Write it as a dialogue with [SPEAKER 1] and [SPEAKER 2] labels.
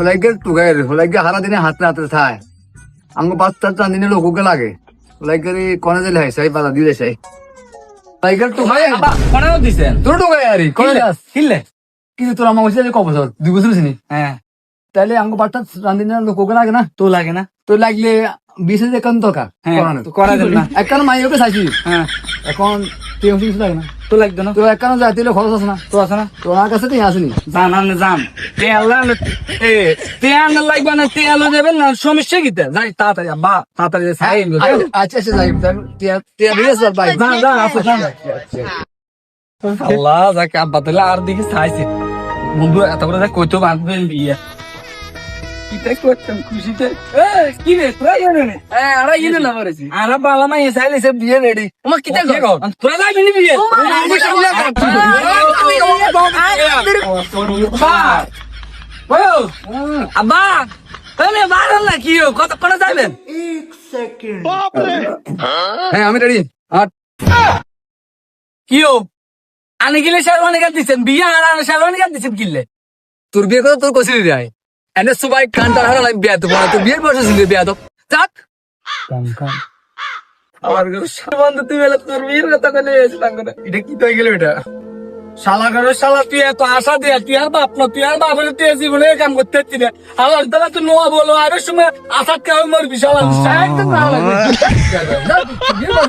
[SPEAKER 1] হলাইকে টুকাই হলাইকে হারা দিনে হাতে হাতে থায় আমাকে পাঁচ চার চার দিনে লোককে লাগে। হলাইকে কনে দিলে হয় সাই পাতা দিলে সাই হলাইকে টুকাই
[SPEAKER 2] কোনাও দিছেন?
[SPEAKER 1] তোর টুকাই আরি কনে
[SPEAKER 2] কিনলে
[SPEAKER 1] কিন্তু তোর আমার বলছে ক বছর দুই বছর চিনি
[SPEAKER 2] হ্যাঁ।
[SPEAKER 1] তাহলে আমাকে পাঁচ চার চার দিনে লোককে লাগে না?
[SPEAKER 2] তো লাগে না।
[SPEAKER 1] তো লাগলে বিশ হাজার একান্ন টাকা।
[SPEAKER 2] হ্যাঁ। করা যাবে না।
[SPEAKER 1] একান্ন মাইকে চাইছি।
[SPEAKER 2] হ্যাঁ।
[SPEAKER 1] এখন কিছু লাগে না।
[SPEAKER 2] তো লাগতো না।
[SPEAKER 1] তো যায় তুই খরচ আছে না
[SPEAKER 2] তো আছে না।
[SPEAKER 1] তো আমার কাছে তুই আসেনি।
[SPEAKER 2] জান আনে জান। তেল এ তেল লাগবে না তেল দেবেন না সমস্যা কি? যাই তাড়াতাড়ি আব্বা তাড়াতাড়ি যাই
[SPEAKER 1] আচ্ছা আচ্ছা যাই তুই দিয়ে স্যার ভাই।
[SPEAKER 2] যান যান আসো যান আল্লাহ যাকে আব্বা তাহলে আর দিকে চাইছে। বন্ধু এত করে দেখ কইতো বাঁধবেন বিয়ে কিটা করতাম খুশিতে কি রে তোরা জানে
[SPEAKER 1] হ্যাঁ না
[SPEAKER 2] আরা সে বিয়ে রেডি
[SPEAKER 1] আমার কিটা কর
[SPEAKER 2] কর তোরা যাবি নি বিয়ে আব্বা তাহলে বাড়ান না কি কত কোন যাবেন
[SPEAKER 1] হ্যাঁ আমি রেডি আট
[SPEAKER 2] কি আনে গেলে শেরওয়ানি কাট বিয়ে আর আনে শেরওয়ানি কাট দিচ্ছেন কিনলে
[SPEAKER 1] তোর বিয়ে কথা তোর কছিলি রে এনে সবাই কান্তার বিয়া তো বিয়ের বয়স বিয়া যাক
[SPEAKER 2] আমার বন্ধু তুই তোর বিয়ের কথা এসেছিলাম
[SPEAKER 1] এটা কি তো গেল এটা
[SPEAKER 2] শালা করে শালা তুই এত আশা দিয়ে তুই আর বাপ না তুই আর বাপ হলে তুই জীবনে কাম করতে পারতি না আমার তুই নোয়া বলো আরে সময় আশা কেউ মরবি শালা